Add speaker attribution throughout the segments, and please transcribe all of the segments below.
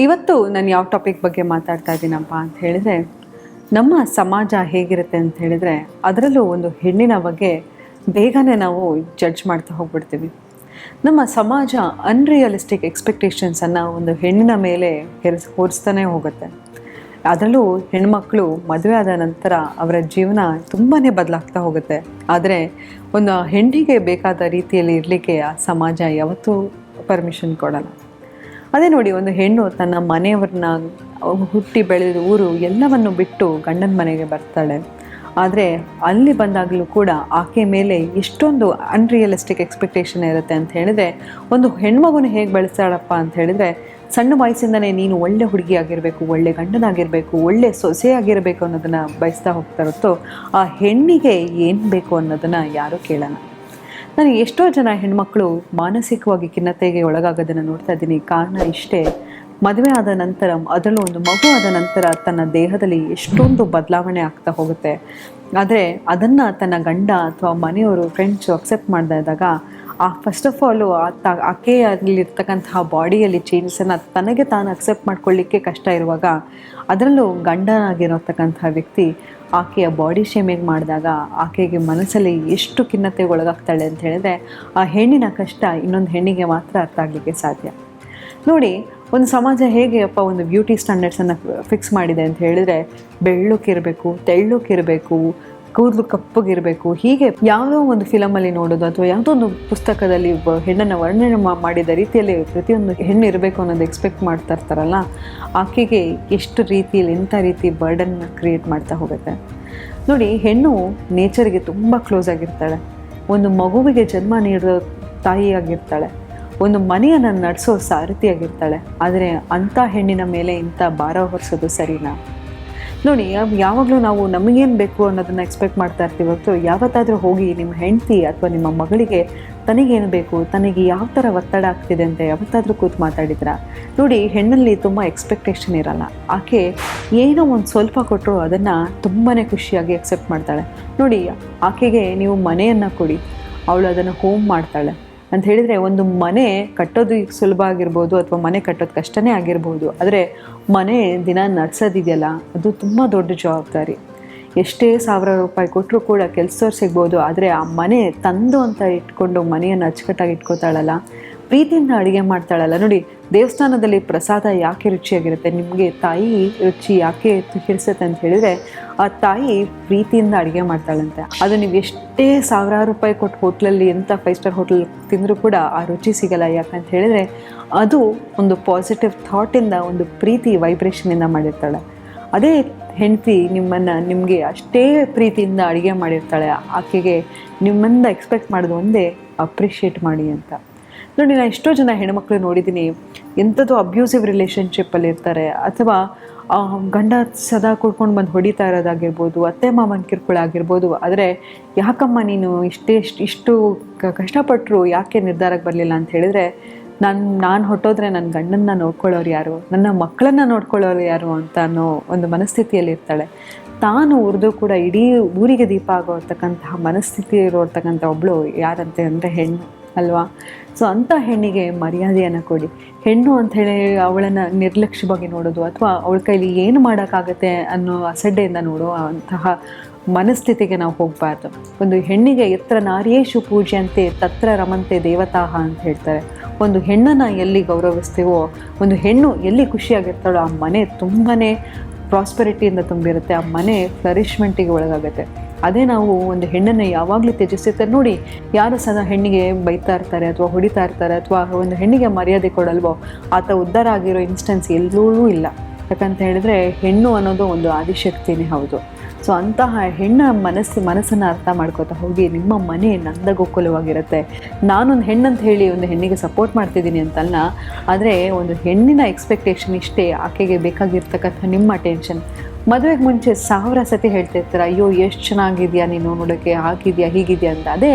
Speaker 1: ಇವತ್ತು ನಾನು ಯಾವ ಟಾಪಿಕ್ ಬಗ್ಗೆ ಮಾತಾಡ್ತಾ ಇದ್ದೀನಪ್ಪ ಅಂತ ಹೇಳಿದರೆ, ನಮ್ಮ ಸಮಾಜ ಹೇಗಿರುತ್ತೆ ಅಂತ ಹೇಳಿದರೆ, ಅದರಲ್ಲೂ ಒಂದು ಹೆಣ್ಣಿನ ಬಗ್ಗೆ ಬೇಗನೆ ನಾವು ಜಡ್ಜ್ ಮಾಡ್ತಾ ಹೋಗ್ಬಿಡ್ತೀವಿ. ನಮ್ಮ ಸಮಾಜ ಅನ್ರಿಯಲಿಸ್ಟಿಕ್ ಎಕ್ಸ್ಪೆಕ್ಟೇಷನ್ಸನ್ನು ಒಂದು ಹೆಣ್ಣಿನ ಮೇಲೆ ಹೆರಿಸ್, ಹೊರಿಸ್ತಾನೆ ಹೋಗುತ್ತೆ. ಅದರಲ್ಲೂ ಹೆಣ್ಮಕ್ಳು ಮದುವೆ ಆದ ನಂತರ ಅವರ ಜೀವನ ತುಂಬಾ ಬದಲಾಗ್ತಾ ಹೋಗುತ್ತೆ. ಆದರೆ, ಒಂದು ಹೆಣ್ಣಿಗೆ ಬೇಕಾದ ರೀತಿಯಲ್ಲಿ ಇರಲಿಕ್ಕೆ ಆ ಸಮಾಜ ಯಾವತ್ತೂ ಪರ್ಮಿಷನ್ ಕೊಡಲ್ಲ. ಅದೇ ನೋಡಿ, ಒಂದು ಹೆಣ್ಣು ತನ್ನ ಮನೆಯವ್ರನ್ನ ಹುಟ್ಟಿ ಬೆಳೆದ ಊರು ಎಲ್ಲವನ್ನು ಬಿಟ್ಟು ಗಂಡನ ಮನೆಗೆ ಬರ್ತಾಳೆ. ಆದರೆ ಅಲ್ಲಿ ಬಂದಾಗಲೂ ಕೂಡ ಆಕೆ ಮೇಲೆ ಎಷ್ಟೊಂದು ಅನ್ರಿಯಲಿಸ್ಟಿಕ್ ಎಕ್ಸ್ಪೆಕ್ಟೇಷನ್ ಇರುತ್ತೆ ಅಂತ ಹೇಳಿದರೆ, ಒಂದು ಹೆಣ್ಮಗುನ ಹೇಗೆ ಬೆಳೆಸ್ತಾಳಪ್ಪ ಅಂತ ಹೇಳಿದರೆ, ಸಣ್ಣ ವಯಸ್ಸಿಂದನೇ ನೀನು ಒಳ್ಳೆ ಹುಡುಗಿಯಾಗಿರಬೇಕು ಒಳ್ಳೆ ಗಂಡನಾಗಿರಬೇಕು, ಒಳ್ಳೆ ಸೊಸೆಯಾಗಿರಬೇಕು ಅನ್ನೋದನ್ನು ಬಯಸ್ತಾ ಹೋಗ್ತಾ ಇರುತ್ತೋ, ಆ ಹೆಣ್ಣಿಗೆ ಏನು ಬೇಕು ಅನ್ನೋದನ್ನು ಯಾರೂ ಕೇಳೋಣ ನನಗೆ ಎಷ್ಟೋ ಜನ ಹೆಣ್ಮಕ್ಳು ಮಾನಸಿಕವಾಗಿ ಖಿನ್ನತೆಗೆ ಒಳಗಾಗೋದನ್ನು ನೋಡ್ತಾ ಇದ್ದೀನಿ. ಕಾರಣ ಇಷ್ಟೇ, ಮದುವೆ ಆದ ನಂತರ ಅದರಲ್ಲೂ ಒಂದು ಮಗು ಆದ ನಂತರ ತನ್ನ ದೇಹದಲ್ಲಿ ಎಷ್ಟೊಂದು ಬದಲಾವಣೆ ಆಗ್ತಾ ಹೋಗುತ್ತೆ. ಆದರೆ ಅದನ್ನು ತನ್ನ ಗಂಡ ಅಥವಾ ಮನೆಯವರು ಫ್ರೆಂಡ್ಸು ಅಕ್ಸೆಪ್ಟ್ ಮಾಡ್ತಾ ಇದ್ದಾಗ, ಆ ಫಸ್ಟ್ ಆಫ್ ಆಲು ತ ಆಕೆಯಲ್ಲಿರ್ತಕ್ಕಂತಹ ಬಾಡಿಯಲ್ಲಿ ಚೇಂಜಸನ್ನು ತನಗೆ ತಾನು ಅಕ್ಸೆಪ್ಟ್ ಮಾಡ್ಕೊಳ್ಳಿಕ್ಕೆ ಕಷ್ಟ ಇರುವಾಗ, ಅದರಲ್ಲೂ ಗಂಡನಾಗಿರತಕ್ಕಂತಹ ವ್ಯಕ್ತಿ ಆಕೆಯ ಬಾಡಿ ಶೇಮಿಂಗ್ ಮಾಡಿದಾಗ ಆಕೆಗೆ ಮನಸ್ಸಲ್ಲಿ ಎಷ್ಟು ಖಿನ್ನತೆಗೆ ಒಳಗಾಗ್ತಾಳೆ ಅಂತ ಹೇಳಿದ್ರೆ ಆ ಹೆಣ್ಣಿನ ಕಷ್ಟ ಇನ್ನೊಂದು ಹೆಣ್ಣಿಗೆ ಮಾತ್ರ ಅರ್ಥ ಆಗಲಿಕ್ಕೆ ಸಾಧ್ಯ. ನೋಡಿ, ಒಂದು ಸಮಾಜ ಹೇಗೆ ಅಪ್ಪ ಒಂದು ಬ್ಯೂಟಿ ಸ್ಟ್ಯಾಂಡರ್ಡ್ಸನ್ನು ಫಿಕ್ಸ್ ಮಾಡಿದೆ ಅಂತ ಹೇಳಿದರೆ ಬೆಳ್ಳಕ್ಕಿರಬೇಕು ತೆಳ್ಳಕ್ಕಿರಬೇಕು ಕೂದಲು ಕಪ್ಪಗಿರಬೇಕು. ಹೀಗೆ ಯಾವುದೋ ಒಂದು ಫಿಲಮಲ್ಲಿ ನೋಡೋದು ಅಥವಾ ಯಾವುದೋ ಒಂದು ಪುಸ್ತಕದಲ್ಲಿ ಹೆಣ್ಣನ್ನು ವರ್ಣನೆ ಮಾಡಿದ ರೀತಿಯಲ್ಲಿ ಪ್ರತಿಯೊಂದು ಹೆಣ್ಣು ಇರಬೇಕು ಅನ್ನೋದು ಎಕ್ಸ್ಪೆಕ್ಟ್ ಮಾಡ್ತಾ ಇರ್ತಾರಲ್ಲ, ಆಕೆಗೆ ಎಷ್ಟು ರೀತಿಯಲ್ಲಿ ಎಂಥ ರೀತಿ ಬರ್ಡನ್ನ ಕ್ರಿಯೇಟ್ ಮಾಡ್ತಾ ಹೋಗುತ್ತೆ. ನೋಡಿ, ಹೆಣ್ಣು ನೇಚರ್ಗೆ ತುಂಬ ಕ್ಲೋಸ್ ಆಗಿರ್ತಾಳೆ. ಒಂದು ಮಗುವಿಗೆ ಜನ್ಮ ನೀಡೋ ತಾಯಿಯಾಗಿರ್ತಾಳೆ. ಒಂದು ಮನೆಯನ್ನು ನಡೆಸೋ ಸಾರಥಿಯಾಗಿರ್ತಾಳೆ. ಆದರೆ ಅಂಥ ಹೆಣ್ಣಿನ ಮೇಲೆ ಇಂಥ ಭಾರ ಹೊರಿಸೋದು ಸರಿನಾ? ನೋಡಿ ಯಾವಾಗಲೂ ನಾವು ನಮಗೇನು ಬೇಕು ಅನ್ನೋದನ್ನು ಎಕ್ಸ್ಪೆಕ್ಟ್ ಮಾಡ್ತಾ ಇರ್ತೀವಿ. ಹೊರತು ಯಾವತ್ತಾದರೂ ಹೋಗಿ ನಿಮ್ಮ ಹೆಂಡತಿ ಅಥವಾ ನಿಮ್ಮ ಮಗಳಿಗೆ ತನಗೇನು ಬೇಕು, ತನಗೆ ಯಾವ ಥರ ಒತ್ತಡ ಆಗ್ತಿದೆ ಅಂತ ಯಾವತ್ತಾದರೂ ಕೂತು ಮಾತಾಡಿದ್ರ? ನೋಡಿ, ಹೆಣ್ಣಲ್ಲಿ ತುಂಬ ಎಕ್ಸ್ಪೆಕ್ಟೇಷನ್ ಇರಲ್ಲ. ಆಕೆ ಏನೋ ಒಂದು ಸ್ವಲ್ಪ ಕೊಟ್ಟರು ಅದನ್ನು ತುಂಬಾ ಖುಷಿಯಾಗಿ ಎಕ್ಸೆಪ್ಟ್ ಮಾಡ್ತಾಳೆ. ನೋಡಿ, ಆಕೆಗೆ ನೀವು ಮನೆಯನ್ನು ಕೊಡಿ. ಅವಳು ಅದನ್ನು ಹೋಮ್ ಮಾಡ್ತಾಳೆ. ಅಂತ ಹೇಳಿದರೆ ಒಂದು ಮನೆ ಕಟ್ಟೋದು ಸುಲಭ ಆಗಿರ್ಬೋದು ಅಥವಾ ಮನೆ ಕಟ್ಟೋದು ಕಷ್ಟನೇ ಆಗಿರ್ಬೋದು. ಆದರೆ ಮನೆ ದಿನ ನಡ್ಸೋದಿದೆಯಲ್ಲ, ಅದು ತುಂಬ ದೊಡ್ಡ ಜವಾಬ್ದಾರಿ. ಎಷ್ಟೇ ಸಾವಿರ ರೂಪಾಯಿ ಕೊಟ್ಟರು ಕೂಡ ಕೆಲಸದವ್ರು ಸಿಗ್ಬೋದು, ಆದರೆ ಆ ಮನೆ ತಂದು ಅಂತ ಇಟ್ಕೊಂಡು ಮನೆಯನ್ನು ಅಚ್ಚುಕಟ್ಟಾಗಿ ಇಟ್ಕೋತಾಳಲ್ಲ, ಪ್ರೀತಿಯಿಂದ ಅಡುಗೆ ಮಾಡ್ತಾಳಲ್ಲ. ನೋಡಿ ದೇವಸ್ಥಾನದಲ್ಲಿ ಪ್ರಸಾದ ಯಾಕೆ ರುಚಿಯಾಗಿರುತ್ತೆ? ನಿಮಗೆ ತಾಯಿ ರುಚಿ ಯಾಕೆ ಹಿಡಿಸುತ್ತೆ ಅಂತ ಹೇಳಿದರೆ, ಆ ತಾಯಿ ಪ್ರೀತಿಯಿಂದ ಅಡುಗೆ ಮಾಡ್ತಾಳಂತೆ. ಅದು ನೀವು ಎಷ್ಟೇ ಸಾವಿರಾರು ರೂಪಾಯಿ ಕೊಟ್ಟು ಹೋಟ್ಲಲ್ಲಿ ಎಂಥ ಫೈವ್ ಸ್ಟಾರ್ ಹೋಟ್ಲಲ್ಲಿ ತಿಂದರೂ ಕೂಡ ಆ ರುಚಿ ಸಿಗಲ್ಲ ಯಾಕಂತ ಹೇಳಿದರೆ, ಅದು ಒಂದು ಪಾಸಿಟಿವ್ ಥಾಟಿಂದ ಒಂದು ಪ್ರೀತಿ ವೈಬ್ರೇಷನಿಂದ ಮಾಡಿರ್ತಾಳೆ. ಅದೇ ಹೆಂಡತಿ ನಿಮ್ಮನ್ನು ನಿಮಗೆ ಅಷ್ಟೇ ಪ್ರೀತಿಯಿಂದ ಅಡುಗೆ ಮಾಡಿರ್ತಾಳೆ. ಆಕೆಗೆ ನಿಮ್ಮಿಂದ ಎಕ್ಸ್ಪೆಕ್ಟ್ ಮಾಡೋದು ಒಂದೇ ಅಪ್ರಿಷಿಯೇಟ್ ಮಾಡಿ ಅಂತ. ನೋಡಿ ನಾನು ಎಷ್ಟೋ ಜನ ಹೆಣ್ಮಕ್ಳು ನೋಡಿದ್ದೀನಿ ಎಂಥದ್ದು ಅಬ್ಯೂಸಿವ್ ರಿಲೇಷನ್ಶಿಪ್ಪಲ್ಲಿ ಇರ್ತಾರೆ. ಅಥವಾ ಗಂಡ ಸದಾ ಕುಡ್ಕೊಂಡು ಬಂದು ಹೊಡಿತಾ ಇರೋದಾಗಿರ್ಬೋದು, ಅತ್ತೆ ಮಾಮನ ಕಿರುಕುಳ ಆಗಿರ್ಬೋದು. ಆದರೆ, ಯಾಕಮ್ಮ ನೀನು ಇಷ್ಟೇ ಇಷ್ಟು ಕಷ್ಟಪಟ್ಟರು ಯಾಕೆ ನಿರ್ಧಾರಕ್ಕೆ ಬರಲಿಲ್ಲ ಅಂತ ಹೇಳಿದರೆ, ನಾನು ನಾನು ಹೊಟ್ಟೋದ್ರೆ ನನ್ನ ಗಂಡನ್ನ ನೋಡ್ಕೊಳ್ಳೋರು ಯಾರು? ನನ್ನ ಮಕ್ಕಳನ್ನ ನೋಡ್ಕೊಳ್ಳೋರು ಯಾರು ಅಂತ ಅನ್ನೋ ಒಂದು ಮನಸ್ಥಿತಿಯಲ್ಲಿ ಇರ್ತಾಳೆ. ತಾನು ಉರಿದು ಕೂಡ ಇಡೀ ಊರಿಗೆ ದೀಪ ಆಗೋ ಇರ್ತಕ್ಕಂತಹ ಮನಸ್ಥಿತಿ ಇರೋರ್ತಕ್ಕಂಥ ಒಬ್ಬಳು ಯಾರಂತೆ ಅಂದರೆ ಹೆಣ್ಣು, ಅಲ್ವಾ? ಸೊ ಅಂಥ ಹೆಣ್ಣಿಗೆ ಮರ್ಯಾದೆಯನ್ನು ಕೊಡಿ. ಹೆಣ್ಣು ಅಂತ ಹೇಳಿ ಅವಳನ್ನು ನಿರ್ಲಕ್ಷ್ಯವಾಗಿ ನೋಡೋದು ಅಥವಾ ಅವಳ ಕೈಲಿ ಏನು ಮಾಡೋಕ್ಕಾಗತ್ತೆ ಅನ್ನೋ ಅಸಡ್ಡೆಯಿಂದ ನೋಡೋ ಅಂತಹ ಮನಸ್ಥಿತಿಗೆ ನಾವು ಹೋಗಬಾರ್ದು. ಒಂದು ಹೆಣ್ಣಿಗೆ ಎತ್ರ ನಾರಿಯೇಶು ಪೂಜ್ಯಂತೆ, ತತ್ರ ರಮಂತೆ ದೇವತಾಹ ಅಂತ ಹೇಳ್ತಾರೆ. ಒಂದು ಹೆಣ್ಣನ್ನು ಎಲ್ಲಿ ಗೌರವಿಸ್ತೀವೋ, ಒಂದು ಹೆಣ್ಣು ಎಲ್ಲಿ ಖುಷಿಯಾಗಿರ್ತಾಳೋ ಆ ಮನೆ ತುಂಬಾ ಪ್ರಾಸ್ಪರಿಟಿಯಿಂದ ತುಂಬಿರುತ್ತೆ, ಆ ಮನೆ ಫ್ಲರಿಶ್ಮೆಂಟಿಗೆ ಒಳಗಾಗುತ್ತೆ. ಅದೇ ನಾವು ಒಂದು ಹೆಣ್ಣನ್ನು ಯಾವಾಗಲೂ ತ್ಯಜಿಸಿರ್ತಾರೆ ನೋಡಿ, ಯಾರು ಸದಾ ಹೆಣ್ಣಿಗೆ ಬೈತಾ ಇರ್ತಾರೆ ಅಥವಾ ಹೊಡಿತಾ ಇರ್ತಾರೆ ಅಥವಾ ಒಂದು ಹೆಣ್ಣಿಗೆ ಮರ್ಯಾದೆ ಕೊಡಲ್ವೋ, ಆತ ಉದ್ಧಾರ ಆಗಿರೋ ಇನ್ಸ್ಟೆನ್ಸ್ ಎಲ್ಲೂ ಇಲ್ಲ. ಯಾಕಂತ ಹೇಳಿದ್ರೆ ಹೆಣ್ಣು ಅನ್ನೋದು ಒಂದು ಆದಿಶಕ್ತಿನೇ ಹೌದು. ಸೊ ಅಂತಹ ಹೆಣ್ಣ ಮನಸ್ಸು, ಮನಸ್ಸನ್ನು ಅರ್ಥ ಮಾಡ್ಕೋತಾ ಹೋಗಿ ನಿಮ್ಮ ಮನೆ ನಂದಗೋಕುಲವಾಗಿರುತ್ತೆ. ನಾನೊಂದು ಹೆಣ್ಣಂತ ಹೇಳಿ ಒಂದು ಹೆಣ್ಣಿಗೆ ಸಪೋರ್ಟ್ ಮಾಡ್ತಿದ್ದೀನಿ ಅಂತಲ್ಲ, ಆದರೆ ಒಂದು ಹೆಣ್ಣಿನ ಎಕ್ಸ್ಪೆಕ್ಟೇಷನ್ ಇಷ್ಟೇ ಆಕೆಗೆ ಬೇಕಾಗಿರ್ತಕ್ಕಂಥ ನಿಮ್ಮ ಟೆನ್ಷನ್ ಮದುವೆಗೆ ಮುಂಚೆ ಸಾವಿರ ಸತಿ ಹೇಳ್ತಿರ್ತಾರೆ, ಅಯ್ಯೋ, ಎಷ್ಟು ಚೆನ್ನಾಗಿದೆಯಾ ನೀನು ನೋಡೋಕ್ಕೆ ಹಾಕಿದೆಯಾ ಹೀಗಿದೆಯಾ ಅಂತ. ಅದೇ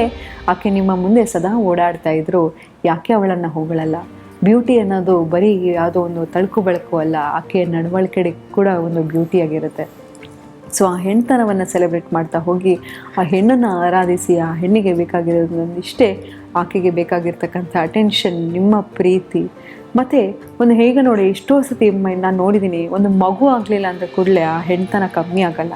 Speaker 1: ಆಕೆ ನಿಮ್ಮ ಮುಂದೆ ಸದಾ ಓಡಾಡ್ತಾ ಇದ್ರು. ಯಾಕೆ ಅವಳನ್ನು ಹೋಗಳಲ್ಲ? ಬ್ಯೂಟಿ ಅನ್ನೋದು ಬರೀ ಯಾವುದೋ ಒಂದು ತಳಕು ಬೆಳಕು ಅಲ್ಲ, ಆಕೆಯ ನಡವಳಿಕೆ ಕೂಡ ಒಂದು ಬ್ಯೂಟಿಯಾಗಿರುತ್ತೆ ಸೊ ಆ ಹೆಣ್ತನವನ್ನು ಸೆಲೆಬ್ರೇಟ್ ಮಾಡ್ತಾ ಹೋಗಿ ಆ ಹೆಣ್ಣನ್ನು ಆರಾಧಿಸಿ ಆ ಹೆಣ್ಣಿಗೆ ಬೇಕಾಗಿರೋದು ಇಷ್ಟೇ ಆಕೆಗೆ ಬೇಕಾಗಿರ್ತಕ್ಕಂಥ ಅಟೆನ್ಷನ್ ನಿಮ್ಮ ಪ್ರೀತಿ. ಮತ್ತು ಒಂದು ಹೇಗೆ ನೋಡಿ ಎಷ್ಟೋ ಸತಿ ನಾನು ನೋಡಿದ್ದೀನಿ ಒಂದು ಮಗು ಆಗಲಿಲ್ಲ ಅಂದರೆ ಕೂಡಲೇ ಆ ಹೆಣ್ತನ ಕಮ್ಮಿ ಆಗಲ್ಲ.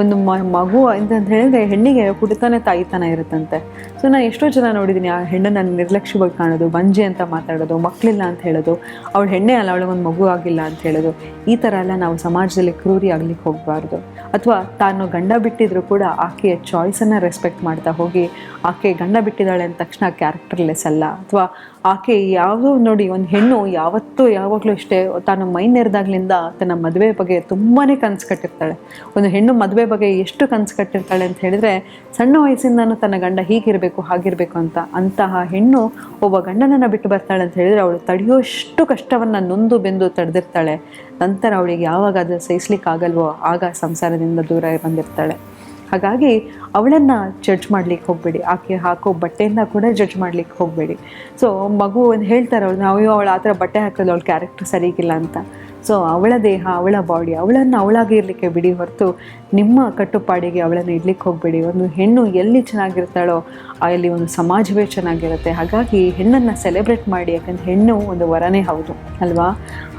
Speaker 1: ಒಂದು ಮಗು ಅಂತ ಹೇಳಿದ್ರೆ ಹೆಣ್ಣಿಗೆ ಕುಡಿತಾನೆ ತಾಯಿತನ ಇರುತ್ತಂತೆ. ಸೊ ನಾನು ಎಷ್ಟೋ ಜನ ನೋಡಿದ್ದೀನಿ ಆ ಹೆಣ್ಣನ್ನು ನಿರ್ಲಕ್ಷ್ಯವಾಗಿ ಕಾಣೋದು, ಬಂಜೆ ಅಂತ ಮಾತಾಡೋದು ಮಕ್ಕಳಿಲ್ಲ ಅಂತ ಹೇಳೋದು, ಅವಳು ಹೆಣ್ಣೆ ಅಲ್ಲ ಅವಳಿಗೊಂದು ಮಗು ಆಗಿಲ್ಲ ಅಂತ ಹೇಳೋದು, ಈ ಥರ ಎಲ್ಲ ನಾವು ಸಮಾಜದಲ್ಲಿ ಕ್ರೂರಿ ಆಗ್ಲಿಕ್ಕೆ ಹೋಗಬಾರ್ದು. ಅಥವಾ ತಾನು ಗಂಡ ಬಿಟ್ಟಿದ್ರು ಕೂಡ ಆಕೆಯ ಚಾಯ್ಸನ್ನು ರೆಸ್ಪೆಕ್ಟ್ ಮಾಡ್ತಾ ಹೋಗಿ, ಆಕೆ ಗಂಡ ಬಿಟ್ಟಿದ್ದಾಳೆ ಅಂದ ತಕ್ಷಣ ಕ್ಯಾರೆಕ್ಟರ್ಲೆಸ್ ಅಲ್ಲ, ಅಥವಾ ಆಕೆ ಯಾವುದೋ ನೋಡಿ, ಒಂದು ಹೆಣ್ಣು ಯಾವತ್ತೂ ಯಾವಾಗಲೂ ಅಷ್ಟೇ ತಾನು ಮೈ ನೆರೆದಾಗ್ಲಿಂದ ತನ್ನ ಮದುವೆ ಬಗ್ಗೆ ತುಂಬಾ ಕನಸು ಕಟ್ಟಿರ್ತಾಳೆ. ಒಂದು ಹೆಣ್ಣು ಮದುವೆ ಬಗ್ಗೆ ಎಷ್ಟು ಕನಸು ಕಟ್ಟಿರ್ತಾಳೆ ಅಂತ ಹೇಳಿದ್ರೆ, ಸಣ್ಣ ವಯಸ್ಸಿಂದನೂ ತನ್ನ ಗಂಡ ಹೀಗಿರಬೇಕು, ಹಾಗಿರಬೇಕು ಅಂತ. ಅಂತಹ ಹೆಣ್ಣು ಒಬ್ಬ ಗಂಡನನ್ನು ಬಿಟ್ಟು ಬರ್ತಾಳೆ ಅಂತ ಹೇಳಿದ್ರೆ, ಅವಳು ತಡೆಯೋಷ್ಟು ಕಷ್ಟವನ್ನು ನೊಂದು ಬೆಂದು ತಡೆದಿರ್ತಾಳೆ. ನಂತರ ಅವಳಿಗೆ ಯಾವಾಗ ಅದು ಸಹಿಸ್ಲಿಕ್ಕಾಗಲ್ವೋ, ಆಗ ಸಂಸಾರದಿಂದ ದೂರ ಬಂದಿರ್ತಾಳೆ. ಹಾಗಾಗಿ ಅವಳನ್ನು ಜಡ್ಜ್ ಮಾಡ್ಲಿಕ್ಕೆ ಹೋಗಬೇಡಿ. ಆಕೆ ಹಾಕೋ ಬಟ್ಟೆಯಿಂದ ಕೂಡ ಜಡ್ಜ್ ಮಾಡ್ಲಿಕ್ಕೆ ಹೋಗಬೇಡಿ. ಸೊ ಮಗು ಒಂದು ಹೇಳ್ತಾರೆ, ಅವ್ಳು ನಾವು ಅವಳು ಆ ಥರ ಬಟ್ಟೆ ಹಾಕೋದು ಅವಳ ಕ್ಯಾರೆಕ್ಟರ್ ಸರಿಗಿಲ್ಲ ಅಂತ. ಸೊ ಅವಳ ದೇಹ, ಅವಳ ಬಾಡಿ ಅವಳನ್ನು ಅವಳಾಗಿ ಇರಲಿಕ್ಕೆ ಬಿಡಿ ಹೊರತು ನಿಮ್ಮ ಕಟ್ಟುಪಾಡಿಗೆ ಅವಳನ್ನು ಇಡ್ಲಿಕ್ಕೆ ಹೋಗಬೇಡಿ. ಒಂದು ಹೆಣ್ಣು ಎಲ್ಲಿ ಚೆನ್ನಾಗಿರ್ತಾಳೋ, ಅಲ್ಲಿ ಒಂದು ಸಮಾಜವೇ ಚೆನ್ನಾಗಿರುತ್ತೆ. ಹಾಗಾಗಿ ಹೆಣ್ಣನ್ನು ಸೆಲೆಬ್ರೇಟ್ ಮಾಡಿ, ಯಾಕಂದ್ರೆ ಹೆಣ್ಣು ಒಂದು ವರನೇ ಹೌದು, ಅಲ್ವಾ?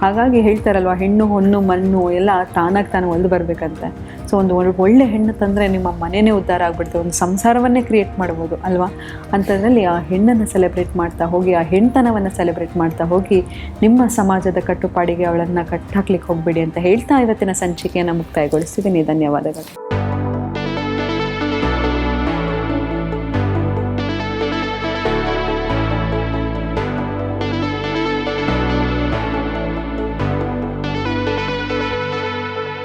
Speaker 1: ಹಾಗಾಗಿ ಹೇಳ್ತಾರಲ್ವ, ಹೆಣ್ಣು, ಹೊಣ್ಣು, ಮಣ್ಣು ಎಲ್ಲ ತಾನಾಗಿ ತಾನು ಒಲ್ದು ಬರಬೇಕಂತೆ. ಸೊ ಒಂದು ಒಳ್ಳೆ- ಹೆಣ್ಣು ತಂದರೆ ನಿಮ್ಮ ಮನೆಯೇ ಉದ್ಧಾರ ಆಗ್ಬಿಡ್ತು ಒಂದು ಸಂಸಾರವನ್ನೇ ಕ್ರಿಯೇಟ್ ಮಾಡ್ಬೋದು, ಅಲ್ವಾ? ಅಂಥದ್ರಲ್ಲಿ ಆ ಹೆಣ್ಣನ್ನು ಸೆಲೆಬ್ರೇಟ್ ಮಾಡ್ತಾ ಹೋಗಿ, ಆ ಹೆಣ್ತನವನ್ನು ಸೆಲೆಬ್ರೇಟ್ ಮಾಡ್ತಾ ಹೋಗಿ, ನಿಮ್ಮ ಸಮಾಜದ ಕಟ್ಟುಪಾಡಿಗೆ ಅವಳನ್ನು ಕಟ್ಟಾಕ್ಲಿಕ್ಕೆ ಹೋಗಬೇಡಿ ಅಂತ ಹೇಳ್ತಾ ಇವತ್ತಿನ ಸಂಚಿಕೆಯನ್ನು ಮುಕ್ತಾಯಗೊಳಿಸಿದ್ದೀನಿ ಧನ್ಯವಾದಗಳು.